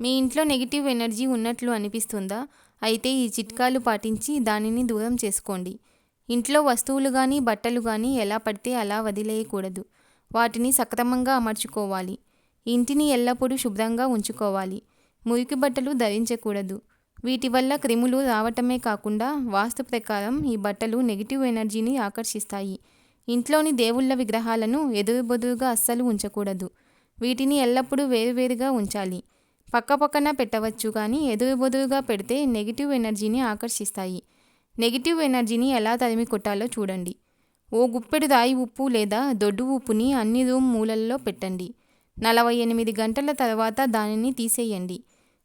మీ ఇంట్లో negative energy ఉన్నట్లు అనిపిస్తుందా? అయితే ఈ చిట్కాలు పాటించి దానిని దూరం చేసుకోండి. ఇంట్లో వస్తువులు కానీ బట్టలు కానీ ఎలా పడితే అలా వదిలేయకూడదు. వాటిని సక్రమంగా అమర్చుకోవాలి. ఇంటిని ఎల్లప్పుడూ శుభ్రంగా ఉంచుకోవాలి. మురికి బట్టలు ధరించకూడదు. వీటి వల్ల క్రిములు రావటమే కాకుండా వాస్తు ప్రకారం ఈ బట్టలు నెగిటివ్ ఎనర్జీని ఆకర్షిస్తాయి. ఇంట్లోని దేవుళ్ళ విగ్రహాలను ఎదురుబొదురుగా అస్సలు ఉంచకూడదు. వీటిని ఎల్లప్పుడూ వేరువేరుగా ఉంచాలి. పక్కపక్కన పెట్టవచ్చు కానీ ఎదురుబొదురుగా పెడితే నెగిటివ్ ఎనర్జీని ఆకర్షిస్తాయి. నెగిటివ్ ఎనర్జీని ఎలా తరిమి కొట్టాలో చూడండి. ఓ గుప్పెడు రాయి ఉప్పు లేదా దొడ్డు ఉప్పుని అన్ని రూమ్ మూలల్లో పెట్టండి. నలభై ఎనిమిది గంటల తర్వాత దానిని తీసేయండి.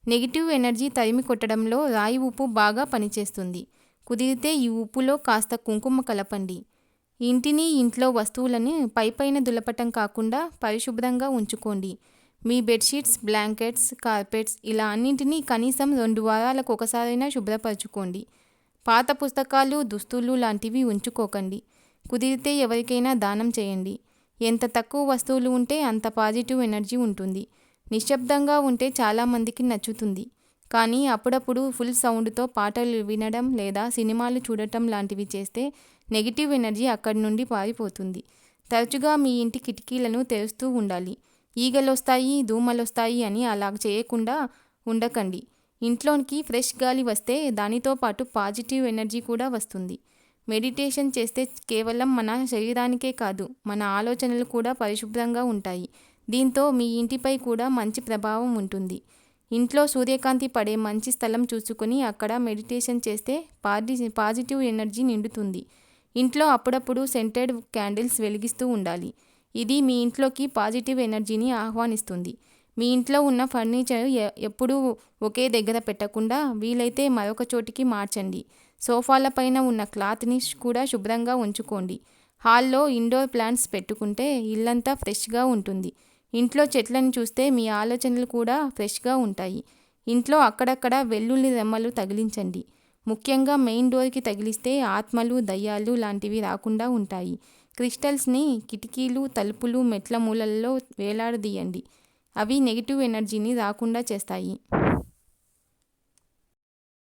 నెగిటివ్ ఎనర్జీ తరిమి కొట్టడంలో రాయి ఉప్పు బాగా పనిచేస్తుంది. కుదిరితే ఈ ఉప్పులో కాస్త కుంకుమ కలపండి. ఇంటిని ఇంట్లో వస్తువులని పైపైన దులపటం కాకుండా పరిశుభ్రంగా ఉంచుకోండి. మీ బెడ్షీట్స్ బ్లాంకెట్స్ కార్పెట్స్ ఇలా అన్నింటినీ కనీసం రెండు వారాలకు ఒకసారైనా శుభ్రపరచుకోండి. పాత పుస్తకాలు దుస్తులు లాంటివి ఉంచుకోకండి. కుదిరితే ఎవరికైనా దానం చేయండి. ఎంత తక్కువ వస్తువులు ఉంటే అంత పాజిటివ్ ఎనర్జీ ఉంటుంది. నిశ్శబ్దంగా ఉంటే చాలామందికి నచ్చుతుంది. కానీ అప్పుడప్పుడు ఫుల్ సౌండ్తో పాటలు వినడం లేదా సినిమాలు చూడటం లాంటివి చేస్తే నెగిటివ్ ఎనర్జీ అక్కడి నుండి పారిపోతుంది. తరచుగా మీ ఇంటి కిటికీలను తెరుస్తూ ఉండాలి. ఈగలొస్తాయి దూమలొస్తాయి అని అలా చేయకుండా ఉండకండి. ఇంట్లోనికి ఫ్రెష్ గాలి వస్తే దానితో పాటు పాజిటివ్ ఎనర్జీ కూడా వస్తుంది. మెడిటేషన్ చేస్తే కేవలం మన శరీరానికే కాదు మన ఆలోచనలు కూడా పరిశుభ్రంగా ఉంటాయి. దీంతో మీ ఇంటిపై కూడా మంచి ప్రభావం ఉంటుంది. ఇంట్లో సూర్యకాంతి పడే మంచి స్థలం చూసుకొని అక్కడ మెడిటేషన్ చేస్తే పాజి పాజిటివ్ ఎనర్జీ నిండుతుంది. ఇంట్లో అప్పుడప్పుడు సెంటెడ్ క్యాండిల్స్ వెలిగిస్తూ ఉండాలి. ఇది మీ ఇంట్లోకి పాజిటివ్ ఎనర్జీని ఆహ్వానిస్తుంది. మీ ఇంట్లో ఉన్న ఫర్నిచర్ ఎప్పుడూ ఒకే దగ్గర పెట్టకుండా వీలైతే మరొక చోటికి మార్చండి. సోఫాల పైన ఉన్న క్లాత్ని కూడా శుభ్రంగా ఉంచుకోండి. హాల్లో ఇండోర్ ప్లాంట్స్ పెట్టుకుంటే ఇల్లంతా ఫ్రెష్గా ఉంటుంది. ఇంట్లో చెట్లను చూస్తే మీ ఆలోచనలు కూడా ఫ్రెష్గా ఉంటాయి. ఇంట్లో అక్కడక్కడ వెల్లుల్లి రెమ్మలు తగిలించండి. ముఖ్యంగా మెయిన్ డోర్కి తగిలిస్తే ఆత్మలు దయ్యాలు లాంటివి రాకుండా ఉంటాయి. క్రిస్టల్స్ని కిటికీలు తలుపులు మెట్ల మూలల్లో వేలాడదీయండి. అవి నెగిటివ్ ఎనర్జీని రాకుండా చేస్తాయి.